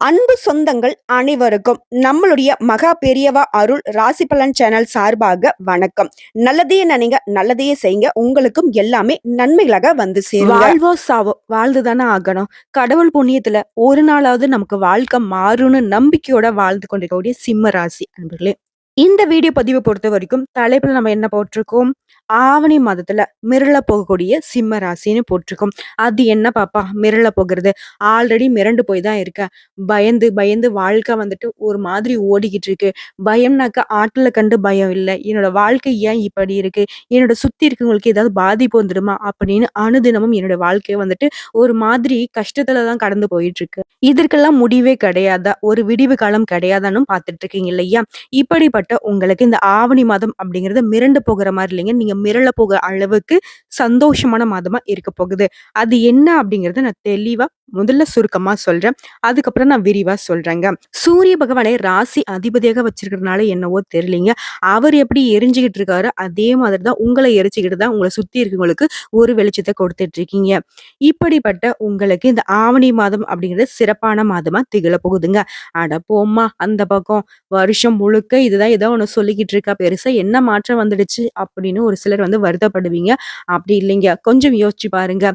அன்பு சொந்தங்கள் அனைவருக்கும் நம்மளுடைய மகா பெரியவா அருள் ராசி பலன் சேனல் சார்பாக வணக்கம். நல்லதையே நினைங்க நல்லதையே செய்யுங்க. உங்களுக்கும் எல்லாமே நன்மைகளாக வந்து சேரும் வாழ்வோ சாவோ வாழ்ந்துதானே ஆகணும். கடவுள் புண்ணியத்துல ஒரு நாளாவது நமக்கு வாழ்க்கை மாறும்னு நம்பிக்கையோட வாழ்ந்து கொண்டிருக்கக்கூடிய சிம்ம ராசி அன்பர்களே. இந்த வீடியோ பதிவை பொறுத்த வரைக்கும் தலைப்புல நம்ம என்ன போட்டிருக்கோம்? ஆவணி மாதத்துல மிரள போகக்கூடிய சிம்ம ராசின்னு போட்டிருக்கோம். அது என்ன பாப்பா? மிரள போகிறது. ஆல்ரெடி மிரண்டு போய் தான் இருக்கேன் பயந்து பயந்து வாழ்க்கை வந்துட்டு ஒரு மாதிரி ஓடிக்கிட்டு இருக்கு. பயம்னாக்க ஆட்டில் கண்டு பயம் இல்லை. என்னோட வாழ்க்கை ஏன் இப்படி இருக்கு? என்னோட சுத்தி இருக்கவங்களுக்கு ஏதாவது பாதிப்பு வந்துடுமா? அப்படின்னு அனுதினமும் என்னோட வாழ்க்கையை வந்துட்டு ஒரு மாதிரி கஷ்டத்துல தான் கடந்து போயிட்டு இருக்கு. இதற்கெல்லாம் முடிவே கிடையாதா? ஒரு விடிவு காலம் கிடையாதான்னு பார்த்துட்டு இருக்கீங்க இல்லையா? இப்படிப்பட்ட உங்களுக்கு இந்த ஆவணி மாதம் அப்படிங்கிறது மிரண்டு போகிற மாதிரி இல்லைங்க. நீங்க மிரள போகிற அளவுக்கு சந்தோஷமான மாதமா இருக்க போகுது. அது என்ன அப்படிங்கறத நான் தெளிவா முதல்ல சுருக்கமா சொல்றேன். அதுக்கப்புறம் நான் விரிவா சொல்றேங்க. சூரிய பகவானை ராசி அதிபதியாக வச்சிருக்கிறதுனால என்னவோ தெரியலீங்க. அவர் எப்படி எரிஞ்சுக்கிட்டு இருக்காரு அதே மாதிரி தான் உங்களை எரிச்சுக்கிட்டு தான் உங்களை சுத்தி இருக்கவங்களுக்கு ஒரு வெளிச்சத்தை கொடுத்துட்டு இருக்கீங்க இப்படிப்பட்ட உங்களுக்கு இந்த ஆவணி மாதம் அப்படிங்கிறது சிறப்பான மாதமா திகழ போகுதுங்க. அட போம்மா அந்த பக்கம். வருஷம் முழுக்க இதுதான் ஏதோ ஒன்று சொல்லிக்கிட்டு இருக்கா. பெருசா என்ன மாற்றம் வந்துடுச்சு அப்படின்னு ஒரு சிலர் வந்து வருத்தப்படுவீங்க. அப்படி இல்லைங்க. கொஞ்சம் யோசிச்சு பாருங்க.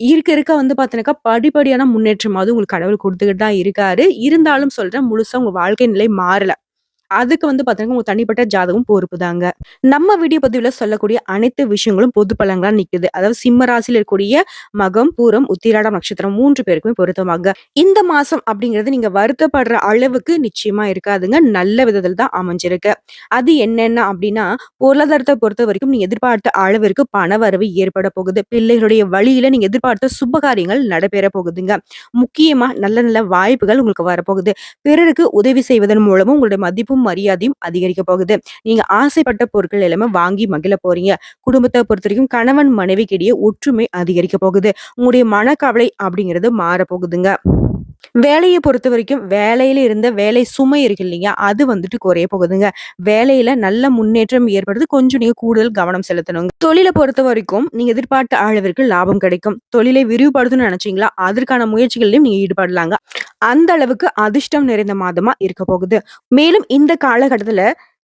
இருக்க இருக்க வந்து பார்த்தீங்கன்னாக்கா படிப்படியான முன்னேற்றமாவது உங்களுக்கு கடவுள் கொடுத்துக்கிட்டு தான் இருக்காரு. இருந்தாலும் சொல்றேன் முழுசா உங்க வாழ்க்கை நிலை மாறல. அதுக்கு வந்து பாத்தீங்கன்னா உங்க தனிப்பட்ட ஜாதகம் பொறுப்பு தாங்க. நம்ம வீடியோ பதிவுல சொல்லக்கூடிய அனைத்து விஷயங்களும் பொது பலங்களா நிக்குது. அதாவது சிம்ம ராசியில் இருக்கக்கூடிய மகம் பூரம் உத்திராடம் நட்சத்திரம் மூன்று பேருக்குமே பொருத்தமாக இந்த மாசம் அப்படிங்கிறது நீங்க வருத்தப்படுற அளவுக்கு நிச்சயமா இருக்காதுங்க. நல்ல விதத்தில் தான் அமைஞ்சிருக்கு. அது என்னென்ன அப்படின்னா பொருளாதாரத்தை பொறுத்த வரைக்கும் நீங்க எதிர்பார்த்த அளவிற்கு பண வரவு ஏற்பட போகுது. பிள்ளைகளுடைய வழியில நீங்க எதிர்பார்த்த சுபகாரியங்கள் நடைபெற போகுதுங்க. முக்கியமா நல்ல நல்ல வாய்ப்புகள் உங்களுக்கு வரப்போகுது. பிறருக்கு உதவி செய்வதன் மூலமும் உங்களுடைய மதிப்பு மதிப்பும் மரியாதையும் அதிகரிக்க போகுது. நீங்க ஆசைப்பட்ட பொருட்கள் எல்லாமே வாங்கி மகிழ போறீங்க. குடும்பத்தை பொறுத்த வரைக்கும் கணவன் மனைவிக்கிடையே ஒற்றுமை அதிகரிக்க போகுது. உங்களுடைய மனக்கவலை அப்படிங்கிறது மாற போகுதுங்க வேலையை பொறுத்த வரைக்கும் வேலையில இருந்த வேலை சுமை இருக்கு இல்லையா? அது வந்துட்டு குறைய போகுதுங்க. வேலையில நல்ல முன்னேற்றம் ஏற்படுறது கொஞ்சம் நீங்க கூடுதல் கவனம் செலுத்தணுங்க. தொழிலை பொறுத்த வரைக்கும் நீங்க எதிர்பார்த்த அளவிற்கு லாபம் கிடைக்கும். தொழிலை விரிவுபடுத்தணும்னு நினைச்சீங்களா? அதற்கான முயற்சிகளிலும் நீங்க ஈடுபடலாங்க. அந்த அளவுக்கு அதிர்ஷ்டம் நிறைந்த மாதமா இருக்க போகுது. மேலும் இந்த காலகட்டத்துல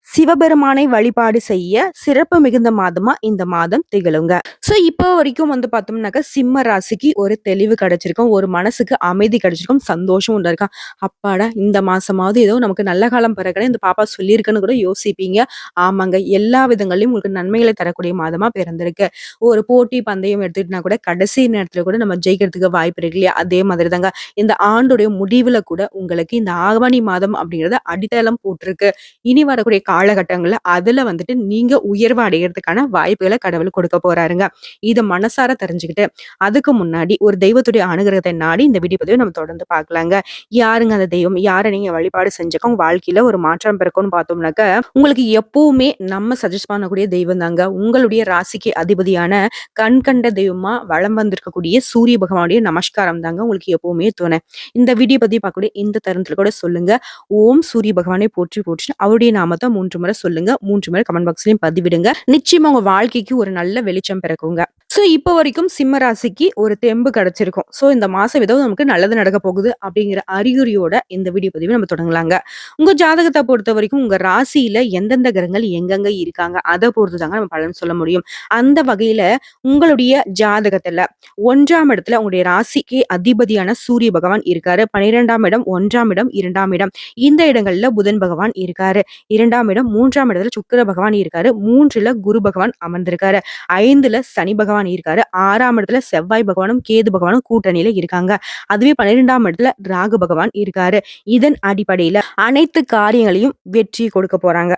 சிவபெருமானை வழிபாடு செய்ய சிறப்பு மிகுந்த மாதமா இந்த மாதம் திகழுங்க. சோ இப்போ வரைக்கும் வந்து பார்த்தோம்னாக்கா சிம்ம ராசிக்கு ஒரு தெளிவு கிடைச்சிருக்கும் ஒரு மனசுக்கு அமைதி கிடைச்சிருக்கும் சந்தோஷம் உண்டு இருக்கா? அப்பாடா இந்த மாசமாவது ஏதோ நமக்கு நல்ல காலம் பிறகு இந்த பாப்பா சொல்லியிருக்குன்னு கூட யோசிப்பீங்க. ஆமாங்க எல்லா விதங்களையும் உங்களுக்கு நன்மைகளை தரக்கூடிய மாதமா பிறந்திருக்கு. ஒரு போட்டி பந்தயம் எடுத்துக்கிட்டா கூட கடைசி நேரத்துல கூட நம்ம ஜெயிக்கிறதுக்கு வாய்ப்பு இருக்கு இல்லையா? அதே மாதிரி தாங்க இந்த ஆண்டுடைய முடிவுல கூட உங்களுக்கு இந்த ஆவணி மாதம் அப்படிங்கறத அடித்தளம் போட்டிருக்கு. இனி வரக்கூடிய காலகட்டங்கள்ல அதுல வந்துட்டு நீங்க உயர்வு அடைகிறதுக்கான வாய்ப்புகளை கடவுள் கொடுக்க போறாருங்க. இதை மனசார தெரிஞ்சுக்கிட்டு அதுக்கு முன்னாடி ஒரு தெய்வத்துடைய அனுகிரகத்தை நாடி இந்த வீடியோ பதிவை நம்ம தொடர்ந்து பார்க்கலாங்க. யாருங்க அந்த தெய்வம்? யாரை நீங்க வழிபாடு செஞ்சக்க உங்க வாழ்க்கையில ஒரு மாற்றம் பிறக்கும்னு பார்த்தோம்னாக்க உங்களுக்கு எப்பவுமே நம்ம சஜஸ்ட் பண்ணக்கூடிய தெய்வம் தாங்க. உங்களுடைய ராசிக்கு அதிபதியான கண் கண்ட தெய்வமா வளம் வந்திருக்கக்கூடிய சூரிய பகவானுடைய நமஸ்காரம் தாங்க உங்களுக்கு எப்பவுமே துணை இந்த வீடியோ பத்தி பார்க்கக்கூடிய இந்த தருணத்துல கூட சொல்லுங்க. ஓம் சூரிய பகவானை போற்றி போற்றி அவருடைய நாமத்தை மூன்று முறை சொல்லுங்க. மூன்று முறை கமெண்ட் பாக்ஸ்லயும் பதிவிடுங்க. நிச்சயமா உங்க வாழ்க்கைக்கு ஒரு நல்ல வெளிச்சம் பிறக்குங்க. சோ இப்போ வரைக்கும் சிம்ம ராசிக்கு ஒரு தெம்பு கிடைச்சிருக்கும். சோ இந்த மாசம் ஏதோ நமக்கு நல்லது நடக்க போகுது அப்படிங்கிற அறிகுறியோட இந்த வீடியோ பதிவு நம்ம தொடங்கலாங்க. உங்க ஜாதகத்தை பொறுத்த வரைக்கும் உங்க ராசியில எந்தெந்த கிரகங்கள் எங்கெங்க இருக்காங்க அதை பொறுத்து தாங்க நம்ம பலன் சொல்ல முடியும். அந்த வகையில உங்களுடைய ஜாதகத்துல ஒன்றாம் இடத்துல உங்களுடைய ராசிக்கு அதிபதியான சூரிய பகவான் இருக்காரு. பனிரெண்டாம் இடம் ஒன்றாம் இடம் இரண்டாம் இடம். இந்த இடங்கள்ல புதன் பகவான் இருக்காரு. இரண்டாம் இடம் மூன்றாம் இடத்துல சுக்கர பகவான் இருக்காரு. மூன்றுல குரு பகவான் அமர்ந்திருக்காரு. ஐந்துல சனி பகவான் இருக்காரு. ஆறாம் இடத்துல செவ்வாய் பகவானும் கேது பகவானும் கூட்டணியில இருக்காங்க. அதுவே பன்னிரெண்டாம் இடத்துல ராகு பகவான் இருக்காரு. இதன் அடிப்படையில அனைத்து காரியங்களையும் வெற்றி கொடுக்க போறாங்க.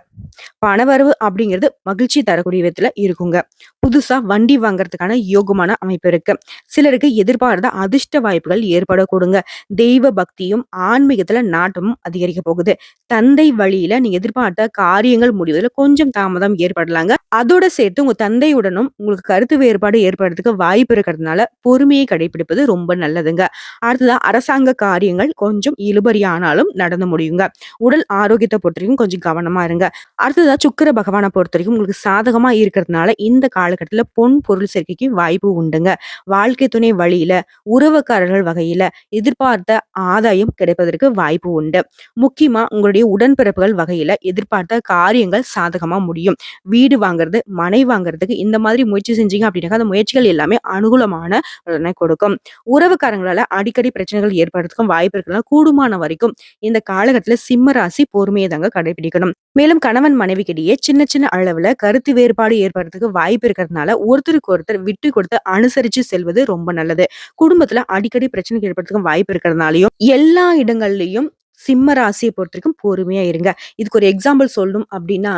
பணவரவு அப்படிங்கிறது மகிழ்ச்சி தரக்கூடிய விதத்துல இருக்குங்க. புதுசா வண்டி வாங்குறதுக்கான யோகமான அமைப்பு இருக்கு. சிலருக்கு எதிர்பார்த்த அதிர்ஷ்ட வாய்ப்புகள் ஏற்படக்கூடுங்க. தெய்வ பக்தியும் ஆன்மீகத்துல நாட்டமும் அதிகரிக்க போகுது. தந்தை வழியில நீங்க எதிர்பார்த்த காரியங்கள் முடிவதில் கொஞ்சம் தாமதம் ஏற்படலாங்க. அதோட சேர்த்து உங்க தந்தையுடனும் உங்களுக்கு கருத்து வேறுபாடு ஏற்படுறதுக்கு வாய்ப்பு இருக்கிறதுனால பொறுமையை கடைபிடிப்பது ரொம்ப நல்லதுங்க. அடுத்ததா அரசாங்க காரியங்கள் கொஞ்சம் இழுபறியானாலும் நடந்து முடியுங்க. உடல் ஆரோக்கியத்தை பொறுத்தவரைக்கும் கொஞ்சம் கவனமா இருங்க. அடுத்ததா சுக்கிர பொறுத்த வரைக்கும் உங்களுக்கு சாதகமா இருக்கிறதுனால இந்த காலகட்டத்துல பொன் பொருள் சேர்க்கைக்கு வாய்ப்பு உண்டுங்க. வாழ்க்கை துணை வழியில, உறவுக்காரர்கள் வகையில எதிர்பார்த்த ஆதாயம் கிடைப்பதற்கு வாய்ப்பு உண்டு. முக்கியமா உங்களுடைய உடன்பிறப்புகள் வகையில எதிர்பார்த்த காரியங்கள் சாதகமா முடியும். வீடு வாங்குறது, மனை வாங்குறதுக்கு இந்த மாதிரி முயற்சி செஞ்சீங்க அப்படின்னாக்கா, அந்த முயற்சிகள் எல்லாமே அனுகூலமான பலனை கொடுக்கும். உறவுக்காரங்களால அடிக்கடி பிரச்சனைகள் ஏற்படுறதுக்கும் வாய்ப்பு இருக்கிறதுனால கூடுமான வரைக்கும் இந்த காலகட்டத்துல சிம்ம ராசி பொறுமையை தாங்க கடைபிடிக்கணும். மேலும் கணவன் மனைவிக்கிடையே சின்ன சின்ன அளவுல கருத்து வேறுபாடு ஏற்படுறதுக்கு வாய்ப்பு இருக்கிறதுனால ஒருத்தருக்கு ஒருத்தர் விட்டு கொடுத்து அனுசரிச்சு செல்வது ரொம்ப நல்லது. குடும்பத்துல அடிக்கடி பிரச்சனைக்கு ஏற்படுறதுக்கு வாய்ப்பு இருக்கிறதுனாலயும் எல்லா இடங்கள்லயும் சிம்ம ராசிய பொறுத்தவரைக்கும் பொறுமையா இருங்க. இதுக்கு ஒரு எக்ஸாம்பிள் சொல்லணும் அப்படின்னா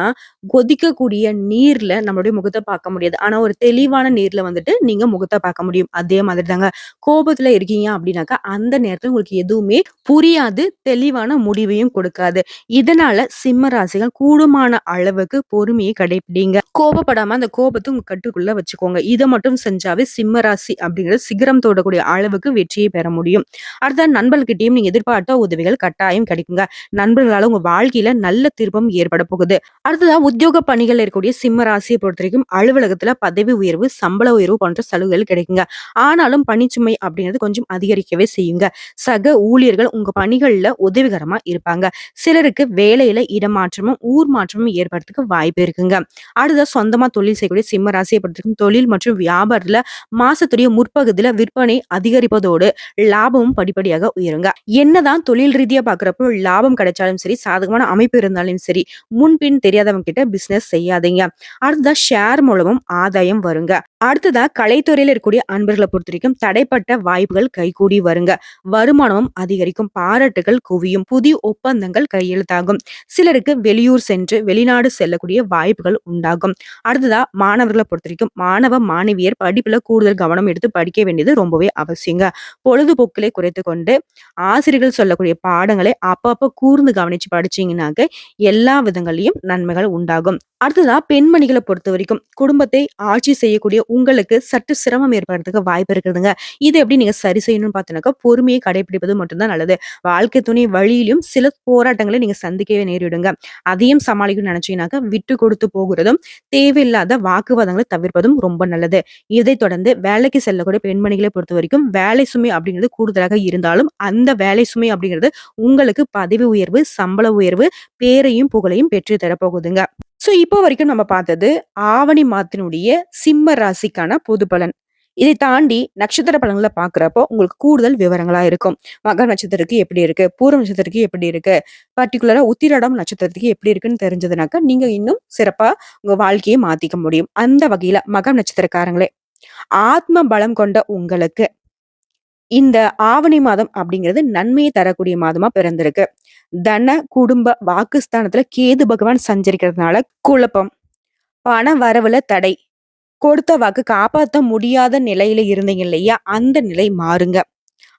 கொதிக்கக்கூடிய நீர்ல நம்மளுடைய முகத்தை பார்க்க முடியாது. ஆனா ஒரு தெளிவான நீர்ல வந்துட்டு நீங்க முகத்தை பார்க்க முடியும். அதே மாதிரி தாங்க. கோபத்துல இருக்கீங்க அப்படின்னாக்கா அந்த நேரத்துல உங்களுக்கு எதுவுமே புரியாது. தெளிவான முடிவையும் கொடுக்காது. இதனால சிம்ம ராசிகள் கூடுமான அளவுக்கு பொறுமையை கடைபிடிங்க. கோபப்படாம அந்த கோபத்தை உங்க கட்டுக்குள்ள வச்சுக்கோங்க. இதை மட்டும் செஞ்சாவே சிம்ம ராசி அப்படிங்கிறது சிகரம் தோடக்கூடிய அளவுக்கு வெற்றியை பெற முடியும். அடுத்த நண்பர்கிட்டயும் நீங்க எதிர்பார்த்த உதவிகள் கட்டாயம் கிடைக்குங்க. நண்பர்களால உங்க வாழ்க்கையில நல்ல திருப்பம் ஏற்பட போகுது. அடுத்ததா உத்தியோக பணிகள் இருக்கக்கூடிய சிம்ம ராசியை பொறுத்த வரைக்கும் அலுவலகத்துல பதவி உயர்வு, சம்பள உயர்வு போன்ற சலுகைகள் கிடைக்குங்க. ஆனாலும் பணிச்சுமை அப்படிங்கிறது கொஞ்சம் அதிகரிக்கவே செய்யுங்க. சக ஊழியர்கள் உங்க பணிகள்ல உதவிகரமா இருப்பாங்க. சிலருக்கு வேலையில இடமாற்றமும், ஊர் மாற்றமும் ஏற்படுறதுக்கு வாய்ப்பு இருக்குங்க. அடுத்ததா சொந்தமா தொழில் செய்யக்கூடிய சிம்ம ராசியை பொறுத்தவரைக்கும் தொழில் மற்றும் வியாபாரத்துல மாசத்துடைய முற்பகுதியில விற்பனை அதிகரிப்பதோடு லாபமும் படிப்படியாக உயருங்க. என்னதான் தொழில் ரீதியா பார்க்க பார்க்குறப்போ லாபம் கிடைச்சாலும் சரி, சாதகமான அமைப்பு இருந்தாலும் சரி, முன்பின் தெரியாதவங்க கிட்ட பிசினஸ் செய்யாதீங்க. அடுத்ததா ஷேர் மூலமும் ஆதாயம் வருங்க. அடுத்ததா கலைத்துறையில் இருக்கக்கூடிய அன்பர்களை பொறுத்த வரைக்கும் தடைப்பட்ட வாய்ப்புகள் கைகூடி வருங்க. வருமானமும் அதிகரிக்கும். பாராட்டுகள் குவியும். புதிய ஒப்பந்தங்கள் கையெழுத்தாகும். சிலருக்கு வெளியூர் சென்று வெளிநாடு செல்லக்கூடிய வாய்ப்புகள் உண்டாகும். அடுத்ததா மாணவர்களை பொறுத்த வரைக்கும் மாணவ, மாணவியர் படிப்புல கூடுதல் கவனம் எடுத்து படிக்க வேண்டியது ரொம்பவே அவசியங்க. பொழுதுபோக்கிலே குறைத்து கொண்டு ஆசிரியர்கள் சொல்லக்கூடிய பாடங்களை அப்பப்போ கூர்ந்து கவனிச்சு படிச்சீங்கன்னாக்க எல்லா விதங்களையும் நன்மைகள் உண்டாகும். அடுத்ததா பெண்மணிகளை பொறுத்த வரைக்கும் குடும்பத்தை ஆட்சி செய்யக்கூடிய உங்களுக்கு சற்று சிரமம் ஏற்படுறதுக்கு வாய்ப்பு இருக்குதுங்க. இது எப்படி நீங்க சரி செய்யணும்னு பார்த்தீங்கன்னாக்கா, பொறுமையை கடைபிடிப்பது மட்டும்தான் நல்லது. வாழ்க்கை துணை வழியிலும் சில போராட்டங்களை நீங்க சந்திக்கவே நேரிடுங்க. அதையும் சமாளிக்கணும்னு நினைச்சீங்கன்னாக்கா, விட்டு கொடுத்து போகிறதும் தேவையில்லாத வாக்குவாதங்களை தவிர்ப்பதும் ரொம்ப நல்லது. இதை தொடர்ந்து வேலைக்கு செல்லக்கூடிய பெண்மணிகளை பொறுத்த வரைக்கும் வேலை சுமை அப்படிங்கிறது கூடுதலாக இருந்தாலும், அந்த வேலை சுமை அப்படிங்கிறது உங்களுக்கு பதவி உயர்வு, சம்பள உயர்வு, பேரையும் புகழையும் பெற்று தரப்போகுதுங்க. ஸோ இப்போ வரைக்கும் நம்ம பார்த்தது ஆவணி மாத்தினுடைய சிம்ம ராசிக்கான பொது பலன். இதை தாண்டி நட்சத்திர பலன்களை பார்க்குறப்போ உங்களுக்கு கூடுதல் விவரங்களா இருக்கும். மகர் நட்சத்திரத்துக்கு எப்படி இருக்கு? பூர்வ நட்சத்திரத்துக்கு எப்படி இருக்கு? பர்ட்டிகுலரா உத்திராடம் நட்சத்திரத்துக்கு எப்படி இருக்குன்னு தெரிஞ்சதுனாக்கா, நீங்க இன்னும் சிறப்பா உங்க வாழ்க்கையை மாத்திக்க முடியும். அந்த வகையில மகர் நட்சத்திரக்காரங்களே, ஆத்ம பலம் கொண்ட உங்களுக்கு இந்த ஆவணி மாதம் அப்படிங்கிறது நன்மையை தரக்கூடிய மாதமா பிறந்திருக்கு. தன, குடும்ப, வாக்குஸ்தானத்துல கேது பகவான் சஞ்சரிக்கிறதுனால குழப்பம், பண வரவுல தடை, கொடுத்த வாக்கு காப்பாத்த முடியாத நிலையில இருந்தீங்க இல்லையா? அந்த நிலை மாறுங்க.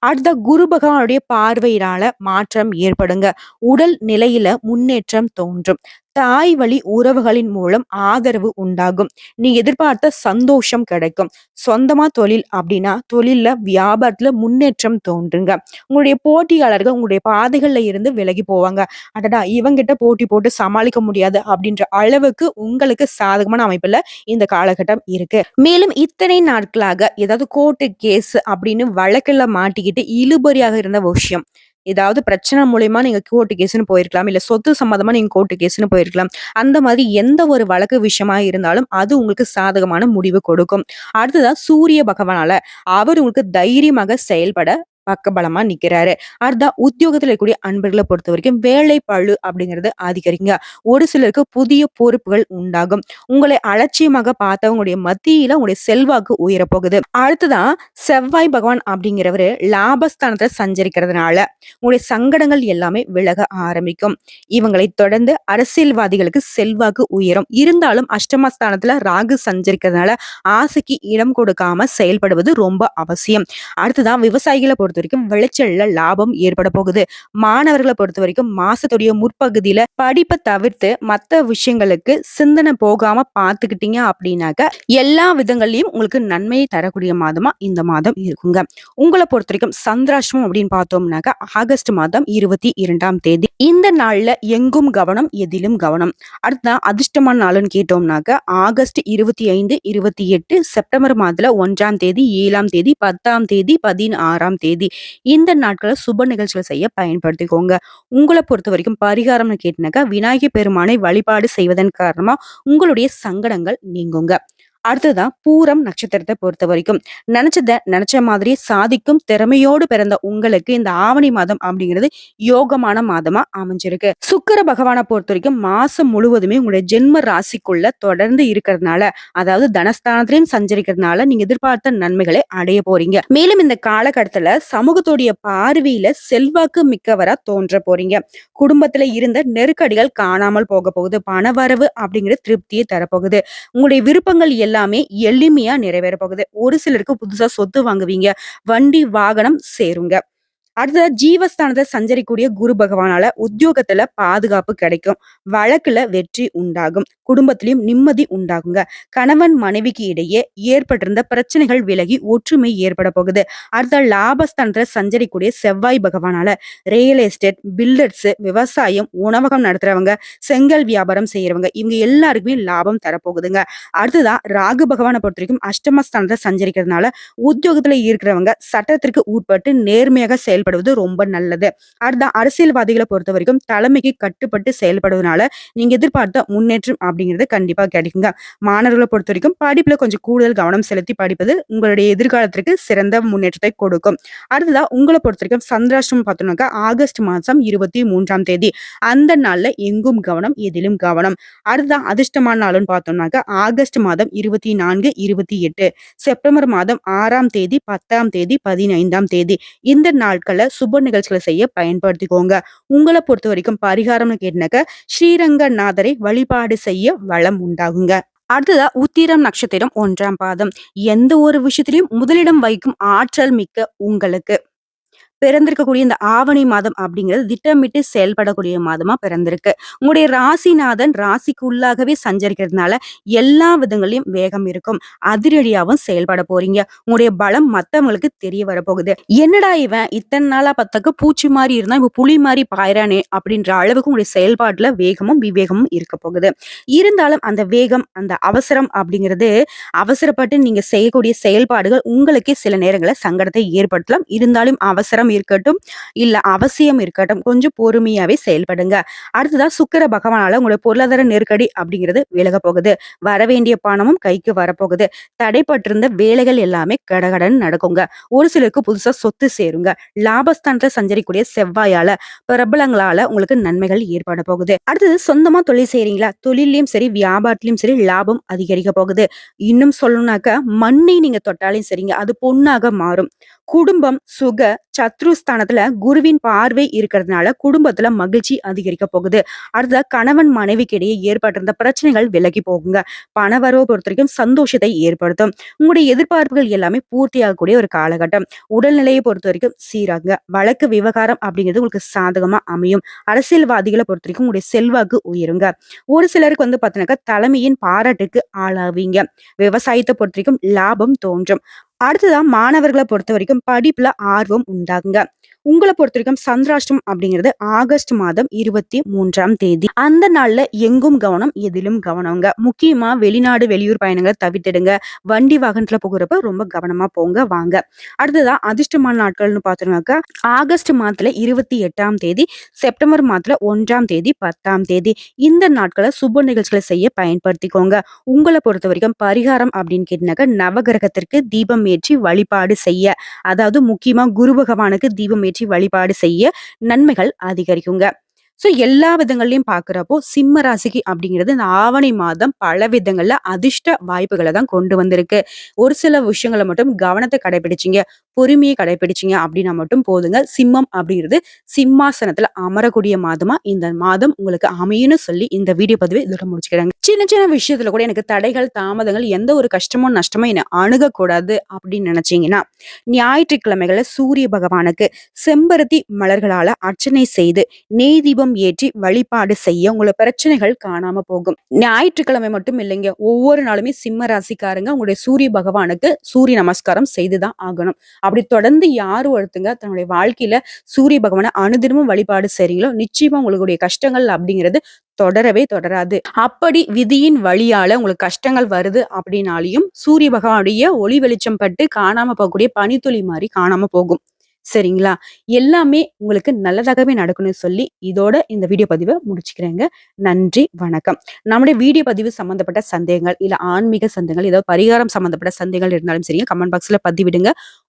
அடுத்த குரு பகவானுடைய பார்வையினால மாற்றம் ஏற்படுங்க. உடல் நிலையில முன்னேற்றம் தோன்றும். தாய் வழி உறவுகளின் மூலம் ஆதரவு உண்டாகும். நீ எதிர்பார்த்த சந்தோஷம் கிடைக்கும். சொந்தமா தொழில் அப்படின்னா, தொழில்ல வியாபாரத்துல முன்னேற்றம் தோன்றுங்க. உங்களுடைய போட்டியாளர்கள் உங்களுடைய பாதைகள்ல இருந்து விலகி போவாங்க. அடடா! இவங்கிட்ட போட்டி போட்டு சமாளிக்க முடியாது அப்படின்ற அளவுக்கு உங்களுக்கு சாதகமான அமைப்புல இந்த காலகட்டம் இருக்கு. மேலும் இத்தனை நாட்களாக ஏதாவது கோர்ட்டு கேஸ் அப்படின்னு வழக்கில் மாட்டிக்கிட்டு இழுபறியாக இருந்த விஷயம். ஏதாவது பிரச்சனை மூலியமா நீங்க கோர்ட்டு கேஸ்ன்னு போயிருக்கலாம். இல்ல சொத்து சம்மந்தமா நீங்க கோர்ட்டு கேஸ்ன்னு போயிருக்கலாம். அந்த மாதிரி எந்த ஒரு வழக்கு விஷயமா இருந்தாலும் அது உங்களுக்கு சாதகமான முடிவு கொடுக்கும். அடுத்ததா சூரிய பகவானால அவர் உங்களுக்கு தைரியமாக செயல்பட பக்கபலமா நிக்கிறாரு. அடுத்தா உத்தியோகத்துல இருக்கக்கூடிய பொறுத்த வரைக்கும் வேலை பழு அப்படிங்கிறது அதிகரிக்குங்க. ஒரு சிலருக்கு புதிய பொறுப்புகள் உண்டாகும். உங்களை அலட்சியமாக பார்த்தவங்களுடைய மத்தியில உங்களுடைய செல்வாக்கு உயரப் போகுது. அடுத்ததா செவ்வாய் பகவான் அப்படிங்கிறவரு லாபஸ்தானத்துல சஞ்சரிக்கிறதுனால உங்களுடைய சங்கடங்கள் எல்லாமே விலக ஆரம்பிக்கும். இவங்களை தொடர்ந்து அரசியல்வாதிகளுக்கு செல்வாக்கு உயரும். இருந்தாலும் அஷ்டமஸ்தானத்துல ராகு சஞ்சரிக்கிறதுனால ஆசைக்கு இடம் கொடுக்காம செயல்படுவது ரொம்ப அவசியம். அடுத்ததா விவசாயிகளை பொறுத்த பொறுத்த வரைக்கும் விளைச்சல்ல லாபம் ஏற்பட போகுது. மாணவர்களை பொறுத்த வரைக்கும் மாசத்துடைய முற்பகுதியில படிப்பை தவிர்த்து மற்ற விஷயங்களுக்கு சிந்தனை போகாம பார்த்துக்கிட்டீங்க அப்படின்னாக்க எல்லா விதங்கள்லயும் உங்களுக்கு நன்மையை தரக்கூடிய மாதமா இந்த மாதம் இருக்குங்க. உங்களை பொறுத்த வரைக்கும் சந்திராஷ்டமம் அப்படின்னு பார்த்தோம்னாக்க ஆகஸ்ட் மாதம் இருபத்தி இரண்டாம் தேதி. இந்த நாள்ல எங்கும் கவனம் எதிலும் கவனம். அடுத்த அதிர்ஷ்டமான நாள்னு கேட்டோம்னாக்க ஆகஸ்ட் இருபத்தி ஐந்து இருபத்தி எட்டு செப்டம்பர் மாதத்துல ஒன்றாம் தேதி ஏழாம் தேதி பத்தாம் தேதி பதினாறாம் தேதி இந்த நாட்களை சுப நிகழ்ச்சிகள் செய்ய பயன்படுத்திக்கோங்க. உங்களை பொறுத்த வரைக்கும் பரிகாரம்னு கேட்டினாக்கா விநாயகர் பெருமானை வழிபாடு செய்வதன் காரணமா உங்களுடைய சங்கடங்கள் நீங்குங்க. அடுத்ததான் பூரம் நட்சத்திரத்தை பொறுத்த வரைக்கும். நினைச்சத நினைச்ச மாதிரி சாதிக்கும் திறமையோடு பிறந்த உங்களுக்கு இந்த ஆவணி மாதம் அப்படிங்கிறது யோகமான மாதமா அமைஞ்சிருக்கு. சுக்கர பகவானை பொறுத்த வரைக்கும் மாசம் முழுவதுமே உங்களுடைய ஜென்ம ராசிக்குள்ள தொடர்ந்து இருக்கிறதுனால அதாவது தனஸ்தானத்திலையும் சஞ்சரிக்கிறதுனால நீங்க எதிர்பார்த்த நன்மைகளை அடைய போறீங்க. மேலும் இந்த காலகட்டத்துல சமூகத்துடைய பார்வையில செல்வாக்கு மிக்கவரா தோன்ற போறீங்க. குடும்பத்துல இருந்த நெருக்கடிகள் காணாமல் போக போகுது. பணவரவு அப்படிங்கிற திருப்தியை தரப்போகுது. உங்களுடைய விருப்பங்கள் எல்லாம் எல்லாமே எளிமையா நிறைவேற போகுது ஒரு சிலருக்கு புதுசா சொத்து வாங்குவீங்க. வண்டி வாகனம் சேருங்க. அடுத்தது ஜீவஸ்தானத்தை சஞ்சரிக்கூடிய குரு பகவானால உத்தியோகத்துல பாதுகாப்பு கிடைக்கும். வழக்குல வெற்றி உண்டாகும். குடும்பத்திலையும் நிம்மதி உண்டாகுங்க. கணவன் மனைவிக்கு இடையே ஏற்பட்டிருந்த பிரச்சனைகள் விலகி ஒற்றுமை ஏற்பட போகுது. அடுத்த லாபஸ்தானத்துல சஞ்சரிக்கூடிய செவ்வாய் பகவானால ரியல் எஸ்டேட் பில்டர்ஸ் விவசாயம் உணவகம் நடத்துறவங்க செங்கல் வியாபாரம் செய்யறவங்க இவங்க எல்லாருக்குமே லாபம் தரப்போகுதுங்க. அடுத்ததான் ராகு பகவானை பொறுத்த வரைக்கும் அஷ்டமஸ்தானத்தை சஞ்சரிக்கிறதுனால உத்தியோகத்துல இருக்கிறவங்க சட்டத்திற்கு உட்பட்டு நேர்மையாக செயல் செயல்படுவது ரொம்ப நல்லது. அடுத்த அரசியல்வாதிகளை பொறுத்த வரைக்கும் தலைமைக்கு கட்டுப்பட்டு செயல்படுவதனால நீங்க எதிர்பார்த்த முன்னேற்றம் அப்படிங்கிறது கண்டிப்பா கிடைக்குங்க. மாணவர்களை பொறுத்த வரைக்கும் படிப்புல கொஞ்சம் கூடுதல் கவனம் செலுத்தி படிப்பது உங்களுடைய எதிர்காலத்திற்கு சிறந்த முன்னேற்றத்தை கொடுக்கும். அடுத்ததா உங்களை பொறுத்த வரைக்கும் சந்திராஷ்டிரம் பார்த்தோம்னாக்கா ஆகஸ்ட் மாசம் இருபத்தி மூன்றாம் தேதி. அந்த நாள்ல எங்கும் கவனம் எதிலும் கவனம். அடுத்ததா அதிர்ஷ்டமான நாள்னு பார்த்தோம்னாக்கா ஆகஸ்ட் மாதம் இருபத்தி நான்கு இருபத்தி எட்டு. செப்டம்பர் மாதம் ஆறாம் தேதி பத்தாம் தேதி பதினைந்தாம் தேதி. இந்த நாட்கள் நாட்கள்ல சுப நிகழ்ச்சிகளை செய்ய பயன்படுத்திக்கோங்க. உங்களை பொறுத்த வரைக்கும் பரிகாரம்னு கேட்டினாக்க ஸ்ரீரங்கநாதரை வழிபாடு செய்ய வளம் உண்டாகுங்க. அடுத்ததா உத்திரம் நட்சத்திரம் ஒன்றாம் பாதம். எந்த ஒரு விஷயத்திலையும் முதலிடம் வைக்கும் ஆற்றல் மிக்க உங்களுக்கு. பிறந்திருக்கக்கூடிய இந்த ஆவணி மாதம் அப்படிங்கிறது திட்டமிட்டு செயல்படக்கூடிய மாதமா பிறந்திருக்கு. உங்களுடைய ராசிநாதன் ராசிக்குள்ளாகவே சஞ்சரிக்கிறதுனால எல்லா விதங்களையும் வேகம் இருக்கும். அதிரடியாவும் செயல்பட போறீங்க. உங்களுடைய பலம் மத்தவங்களுக்கு தெரிய வரப்போகுது என்னடா இவன் இத்தனை நாளா பத்தக்க பூச்சி மாதிரி இருந்தா இப்ப புலி மாதிரி பாயிறானே அப்படின்ற அளவுக்கு உங்களுடைய செயல்பாட்டுல வேகமும் விவேகமும் இருக்க போகுது. இருந்தாலும் அந்த வேகம் அந்த அவசரம் அப்படிங்கிறது அவசரப்பட்டு நீங்க செய்யக்கூடிய செயல்பாடுகள் உங்களுக்கே சில நேரங்களில் சங்கடத்தை ஏற்படுத்தலாம். இருந்தாலும் அவசரம் இருக்கட்டும் இல்ல அவசியம் இருக்கட்டும் கொஞ்சம் பொறுமையாவே செயல்படுங்க. அடுத்ததா சுக்கர பகவானால உங்களுடைய பொருளாதார நெருக்கடி அப்படிங்கிறது விலக போகுது. வர வேண்டிய பணமும் கைக்கு வரப்போகுது. தடைப்பட்டிருந்த வேலைகள் எல்லாமே கடகடன் நடக்குங்க. ஒரு சிலருக்கு புதுசா சொத்து சேருங்க. லாபஸ்தானத்தை சஞ்சரிக்கூடிய செவ்வாயால பிரபலங்களால உங்களுக்கு நன்மைகள் ஏற்பட போகுது. அடுத்தது சொந்தமா தொழில் செய்யறீங்களா தொழிலையும் சரி வியாபாரத்திலயும் சரி லாபம் அதிகரிக்க போகுது. இன்னும் சொல்லணும்னாக்க மண்ணை நீங்க தொட்டாலையும் சரிங்க. அது பொண்ணாக மாறும். குடும்பம் சுக சத்ருஸ்தானத்துல குருவின் பார்வை இருக்கிறதுனால குடும்பத்துல மகிழ்ச்சி அதிகரிக்க போகுது. அடுத்த கணவன் மனைவிக்கு இடையே ஏற்பட்டிருந்த பிரச்சனைகள் விலகி போகுங்க. பணவரவை பொறுத்த வரைக்கும் சந்தோஷத்தை ஏற்படுத்தும். உங்களுடைய எதிர்பார்ப்புகள் எல்லாமே பூர்த்தி ஆகக்கூடிய ஒரு காலகட்டம். உடல்நிலையை பொறுத்த வரைக்கும் சீராகுங்க. வழக்கு விவகாரம் அப்படிங்கிறது உங்களுக்கு சாதகமா அமையும். அரசியல்வாதிகளை பொறுத்த வரைக்கும் உங்களுடைய செல்வாக்கு உயருங்க. ஒரு சிலருக்கு வந்து பார்த்தீங்கன்னாக்கா தலைமையின் பாராட்டுக்கு ஆளாவீங்க. விவசாயத்தை பொறுத்த வரைக்கும் லாபம் தோன்றும். அடுத்ததான் மாணவர்களை பொறுத்த வரைக்கும் படிப்புல ஆர்வம் உண்டாகுங்க. உங்களை பொறுத்த வரைக்கும் சந்திராஷ்டம் அப்படிங்கிறது ஆகஸ்ட் மாதம் இருபத்தி மூன்றாம் தேதி. அந்த நாள்ல எங்கும் கவனம் எதிலும் கவனங்க. முக்கியமா வெளிநாடு வெளியூர் பயணங்களை தவிர்த்திடுங்க. வண்டி வாகனத்துல போகிறப்ப ரொம்ப கவனமா போங்க வாங்க. அடுத்ததா அதிர்ஷ்டமான நாட்கள்னு பார்த்தோம்னாக்கா ஆகஸ்ட் மாதத்துல இருபத்தி எட்டாம் தேதி செப்டம்பர் மாதத்துல ஒன்றாம் தேதி பத்தாம் தேதி. இந்த நாட்களை சுப நிகழ்ச்சிகளை செய்ய பயன்படுத்திக்கோங்க. உங்களை பொறுத்த வரைக்கும் பரிகாரம் அப்படின்னு கேட்டினாக்கா நவகிரகத்திற்கு தீபம் ஏற்றி வழிபாடு செய்ய. அதாவது முக்கியமா குரு பகவானுக்கு தீபம் ஏற்றி ஏற்றி வழிபாடு செய்ய நன்மைகள் அதிகரிக்குங்க. ஸோ எல்லா விதங்கள்லையும் பார்க்குறப்போ சிம்ம ராசிக்கு அப்படிங்கிறது இந்த ஆவணி மாதம் பல விதங்கள்ல அதிர்ஷ்ட வாய்ப்புகளை தான் கொண்டு வந்திருக்கு. ஒரு சில விஷயங்களை மட்டும் கவனத்தை கடைபிடிச்சிங்க. பொறுமையை கடைபிடிச்சீங்க அப்படின்னா மட்டும் போதுங்க. சிம்மம் அப்படிங்கிறது சிம்மாசனத்துல அமரக்கூடிய மாதமா இந்த மாதம் உங்களுக்கு அமையும்னு சொல்லி இந்த வீடியோ பதிவை இதோட முடிச்சுக்கிறாங்க. சின்ன சின்ன விஷயத்துல கூட எனக்கு தடைகள் தாமதங்கள் எந்த ஒரு கஷ்டமோ நஷ்டமோ என்னை அணுகக்கூடாது அப்படின்னு நினைச்சீங்கன்னா ஞாயிற்றுக்கிழமைகள்ல சூரிய பகவானுக்கு செம்பருத்தி மலர்களால அர்ச்சனை செய்து நெய் தீபம் ஏற்றி வழிபாடு செய்ய உங்களோட பிரச்சனைகள் காணாம போகும். ஞாயிற்றுக்கிழமை மட்டும் இல்லைங்க. ஒவ்வொரு நாளுமே சிம்ம ராசிக்காரங்க உங்களுடைய சூரிய பகவானுக்கு சூரிய நமஸ்காரம் செய்துதான் ஆகணும். அப்படி தொடர்ந்து யாரும் ஒருத்தங்க தன்னுடைய வாழ்க்கையில சூரிய பகவானை அனுதினமும் வழிபாடு செய்றீங்களோ நிச்சயமா உங்களுடைய கஷ்டங்கள் அப்படிங்கிறது தொடரவே தொடராது. அப்படி விதியின் வழியால உங்களுக்கு கஷ்டங்கள் வருது அப்படின்னாலையும் சூரிய பகவானுடைய ஒளி வெளிச்சம் பட்டு காணாம போகக்கூடிய பனித்துளி மாதிரி காணாம போகும். சரிங்களா? எல்லாமே உங்களுக்கு நல்லதாகவே நடக்கணும்னு சொல்லி இதோட இந்த வீடியோ பதிவை முடிச்சுக்கிறேங்க. நன்றி வணக்கம். நம்முடைய வீடியோ பதிவு சம்பந்தப்பட்ட சந்தேகங்கள் இல்ல ஆன்மீக சந்தேகங்கள் ஏதாவது பரிகாரம் சம்பந்தப்பட்ட சந்தேகங்கள் இருந்தாலும் சரிங்க கமெண்ட் பாக்ஸ்ல பதிவிடுங்க.